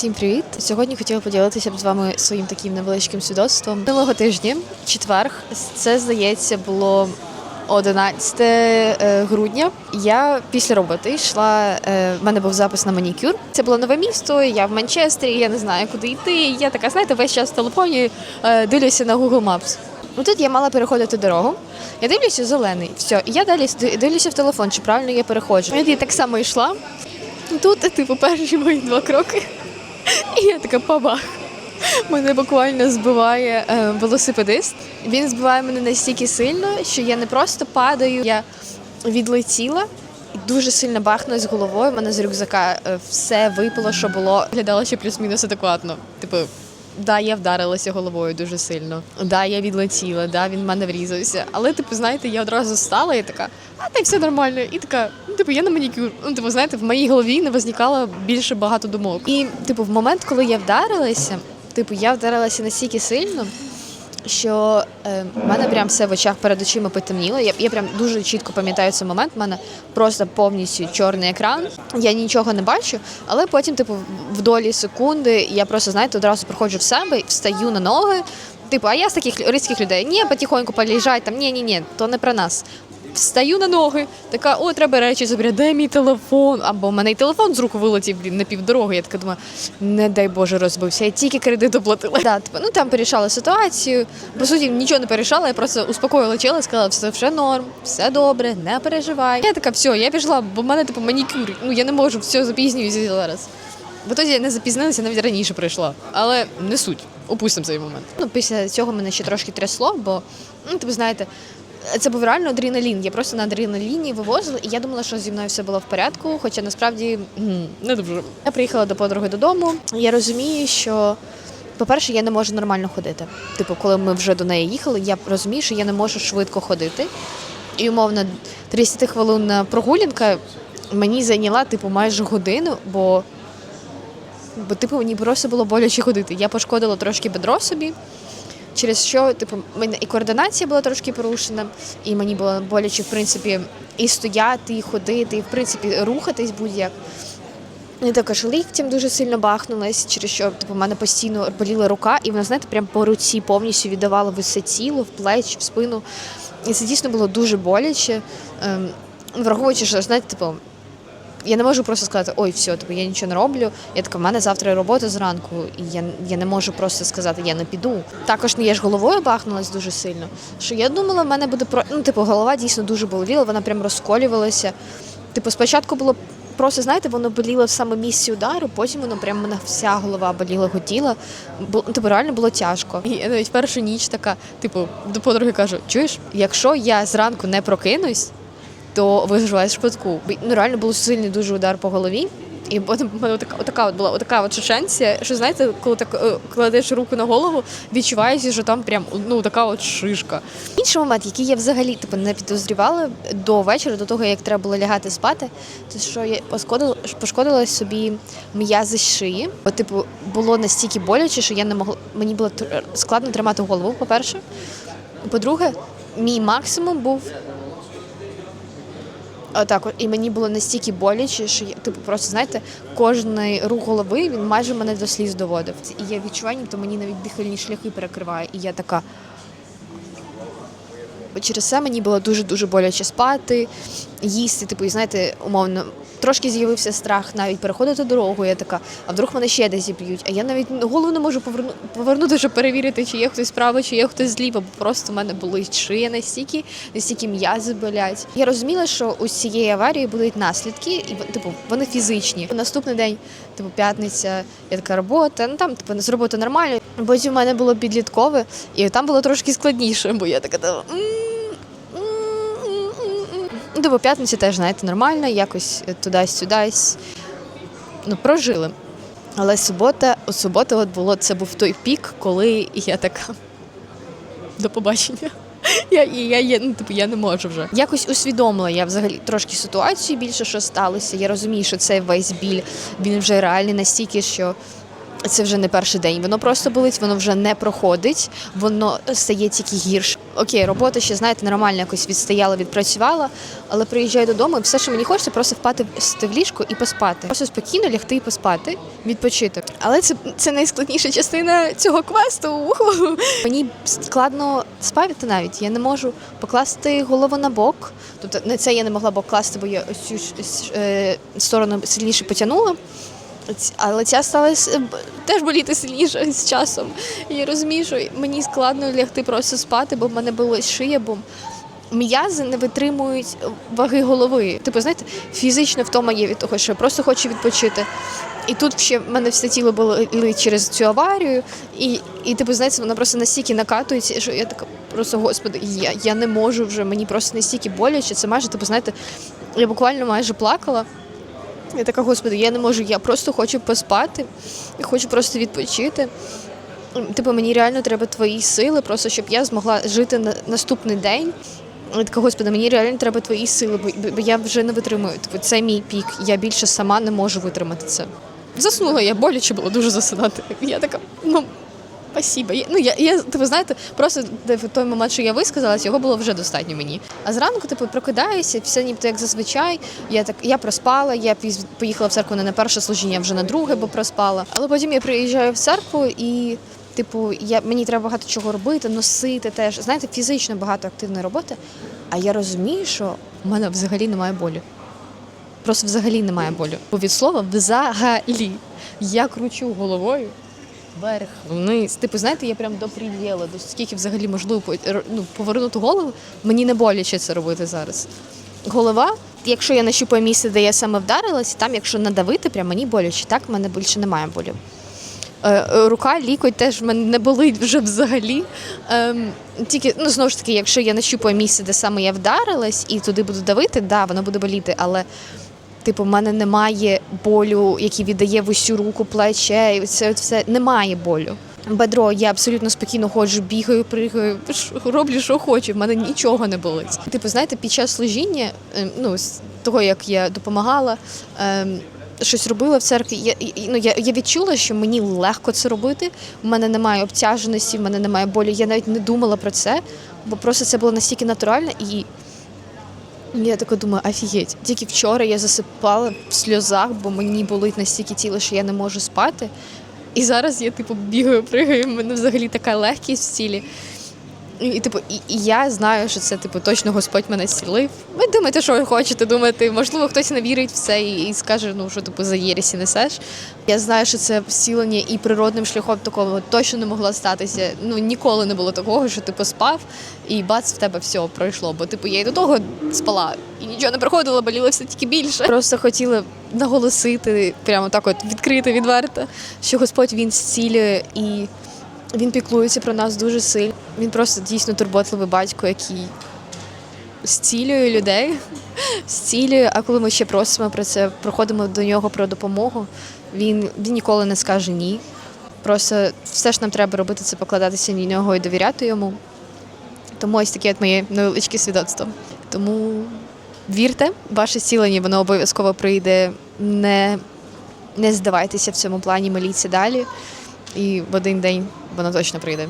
Всім привіт! Сьогодні хотіла поділитися б з вами своїм таким невеличким свідоцтвом. Минулого тижня, четверг, це здається було 11 е, грудня. Я після роботи йшла. е, В мене був запис на манікюр. Це було нове місто. Я в Манчестері. Я не знаю, куди йти. Я така, знаєте, весь час в телефоні е, дивлюся на Google Maps. Ну тут я мала переходити дорогу. Я дивлюся зелений. Все, і я далі дивлюся в телефон, чи правильно я переходжу. Я так само йшла. Тут, типу, перші мої два кроки. І я така пабах. Мене буквально збиває е, велосипедист. Він збиває мене настільки сильно, що я не просто падаю, я відлетіла і дуже сильно бахнула з головою. У мене з рюкзака е, все випало, що було. Глядала ще плюс-мінус адекватно. Типу, да, я вдарилася головою дуже сильно. Да, я відлетіла, да, він в мене врізався. Але, типу, знаєте, я одразу стала і така, а так все нормально. І така, типу, я на манікюр. Ну, типу, знаєте, в моїй голові не возникало більше багато думок. І, типу, в момент, коли я вдарилася, типу, я вдарилася настільки сильно. Що е, в мене прям все в очах перед очима потемніло. Я, я прям дуже чітко пам'ятаю цей момент. У мене просто повністю чорний екран. Я нічого не бачу, але потім, типу, в долі секунди я просто знаєте, одразу приходжу в себе, встаю на ноги. Типу, а я з таких різких людей. Ні, потихоньку полежать, там ні, ні, ні, то не про нас. Встаю на ноги, така, о, треба речі забрати, де мій телефон. Або в мене й телефон з рук вилетів блін, на півдороги. Я така думаю, не дай Боже, розбився. Я тільки кредит оплатила. Да, типу, ну там порішала ситуацію. По суті, нічого не порішала, я просто успокоїла чела, сказала, все вже норм, все добре, не переживай. Я така, все, я пішла, бо в мене типу манікюр. Ну я не можу, все запізнююся зараз. Бо тоді я не запізнилася, навіть раніше прийшла. Але не суть. Опустимо цей момент. Ну, після цього мене ще трошки трясло, бо ну, типу, знаєте. Це був реально адреналін. Я просто на адреналіні вивозила, і я думала, що зі мною все було в порядку, хоча насправді не дуже. Я приїхала до подруги додому. Я розумію, що, по-перше, я не можу нормально ходити. Типу, коли ми вже до неї їхали, я розумію, що я не можу швидко ходити. І умовно 30 хвилин прогулянка мені зайняла типу майже годину, бо, бо типу мені просто було боляче ходити. Я пошкодила трошки бедро собі. Через що, типу, мене і координація була трошки порушена, і мені було боляче, в принципі, і стояти, і ходити, і в принципі рухатись будь-як. І також ліктем дуже сильно бахнулась, через що типу, в мене постійно боліла рука, і вона, знаєте, прям по руці повністю віддавала в тіло, в плечі, в спину. І це дійсно було дуже боляче. Ем, враховуючи, що знаєте, типу, я не можу просто сказати, ой, все, типу, я нічого не роблю. Я така, в мене завтра робота зранку, і я, я не можу просто сказати, я не піду. Також не я ж головою бахнулась дуже сильно. Що я думала, в мене буде про ну, типу, голова дійсно дуже боліла, вона прям розколювалася. Типу, спочатку було просто, знаєте, воно боліло в саме місці удару, потім воно прям мене вся голова боліла, хотіла. Бу, типу, реально було тяжко. І навіть першу ніч така, типу, до подруги кажу: чуєш, якщо я зранку не прокинусь то виживаєш швидку. Ну реально був сильний дуже удар по голові. І потім в мене отака, отака от була отака от шишенція, що знаєте, коли так е, кладеш руку на голову, відчуваєш, що там прям ну така от шишка. Інший момент, який я взагалі типу не підозрювала до вечора, до того як треба було лягати спати, це що я пошкодила, пошкодила собі м'язи шиї. Бо, типу, було настільки боляче, що я не могла. Мені було складно тримати голову, по-перше. По-друге, мій максимум був Отак, і мені було настільки боляче, що я типу просто знаєте, кожний рух голови він майже мене до сліз доводив. І я відчуваю, то мені навіть дихальні шляхи перекриває. І я така. Через це мені було дуже дуже боляче спати, їсти. Типу, і знаєте, умовно, трошки з'явився страх навіть переходити дорогу. Я така, а вдруг мене ще десь зіб'ють. А я навіть голову не можу поверну, повернути, щоб перевірити, чи є хтось справа, чи є хтось зліва. Бо просто в мене болить шия настільки, настільки м'язи болять. Я розуміла, що у цієї аварії будуть наслідки, і типу вони фізичні. Наступний день, типу, п'ятниця, я така робота. Ну там типу з роботи нормально. Потім в мене було підліткове, і там було трошки складніше, бо я така. «М, м, м, м». Ну, Типу, п'ятниця теж, знаєте, нормально, якось туди-сюди. Ну, прожили. Але субота, у суботу от було, це був той пік, коли я така до побачення. Я, я, я, ну, типу, я не можу вже. Якось усвідомила я взагалі трошки ситуацію більше, що сталося. Я розумію, що цей весь біль він вже реальний настільки, що Це вже не перший день. Воно просто болить, воно вже не проходить, воно стає тільки гірше. Окей, робота ще знаєте, нормально якось відстояла, відпрацювала, але приїжджаю додому, і все, що мені хочеться, просто впати в- ліжко і поспати. Просто спокійно лягти і поспати, відпочити. Але це, це найскладніша частина цього квесту. Уху. Мені складно спати навіть. Я не можу покласти голову на бок. Тобто не це я не могла бок класти, бо я ось цю е, сторону сильніше потягнула. Але ця стала теж боліти сильніше з часом. Я розумію, що мені складно лягти просто спати, бо в мене болить шия, бо м'язи не витримують ваги голови. Типу, знаєте, фізично втома є від того, що я просто хочу відпочити. І тут ще в мене все тіло болить через цю аварію, і, і типу, знаєте, вона просто настільки накатується, що я така просто, господи, я, я не можу вже, мені просто настільки боляче. Це майже, типу, знаєте, я буквально майже плакала. Я така, господи, я не можу, я просто хочу поспати, я хочу просто відпочити. Типу, мені реально треба твої сили, просто щоб я змогла жити на наступний день. Я така, господи, мені реально треба твої сили, бо, я вже не витримую. Типу, це мій пік. Я більше сама не можу витримати це. Заснула я боляче було дуже засинати. Я така, ну. Спасибо. Ну я, я типу, знаєте, просто в той момент, що я висказалась, його було вже достатньо мені. А зранку, типу, прокидаюся, все ніби як зазвичай. Я так я проспала. Я поїхала в церкву не на перше служіння, а вже на друге, бо проспала. Але потім я приїжджаю в церкву і. Типу, я мені треба багато чого робити, носити теж. Знаєте, фізично багато активної роботи. А я розумію, що в мене взагалі немає болю. Просто взагалі немає болю. Бо від слова взагалі. Я кручу головою вверх, вниз. Типу, знаєте, я прям до приділу, до скільки взагалі можливо ну, повернути голову. Мені не боляче це робити зараз. Голова, якщо я нащупаю місце, де я саме вдарилась, там, якщо надавити, прям мені боляче. Так, в мене більше немає болю. Е, е, Рука, лікоть теж в мене не болить вже взагалі. Ем, тільки, ну знову ж таки, якщо я нащупаю місце, де саме я вдарилась, і туди буду давити, да, воно буде боліти, але типу, в мене немає болю, який віддає в усю руку, плече, і це все немає болю. Бедро, я абсолютно спокійно ходжу, бігаю, пригаю, роблю, що хочу. В мене нічого не болить. Типу, знаєте, під час служіння, ем, ну з того, як я допомагала, ем, щось робила в церкві. Я, ну, я, я відчула, що мені легко це робити. У мене немає обтяженості, в мене немає болю. Я навіть не думала про це, бо просто це було настільки натурально і. Я така думаю, офігеть. Тільки вчора я засипала в сльозах, бо мені болить настільки тіло, що я не можу спати. І зараз я типу бігаю, пригаю, в мене взагалі така легкість в тілі. І, і, типу, і, і я знаю, що це типу точно Господь мене зцілив. Ви думаєте, що ви хочете, думаєте, можливо, хтось не вірить в це і, і скаже, ну що типу за єресі несеш. Я знаю, що це зцілення і природним шляхом такого точно не могло статися. Ну ніколи не було такого, що ти поспав і бац, в тебе все пройшло. Бо типу я й до того спала і нічого не приходило, боліло все тільки більше. Просто хотіла наголосити, прямо так, от відкрити, відверто, що Господь він зцілює і. Він піклується про нас дуже сильно. Він просто дійсно турботливий батько, який зцілює людей, зцілює. А коли ми ще просимо про це, проходимо до нього про допомогу, він, він ніколи не скаже ні. Просто все ж нам треба робити це, покладатися на нього і довіряти йому. Тому ось таке от моє невеличке свідоцтво. Тому вірте, ваше зцілення, воно обов'язково прийде. Не, не здавайтеся в цьому плані, моліться далі. І в один день воно точно прийде.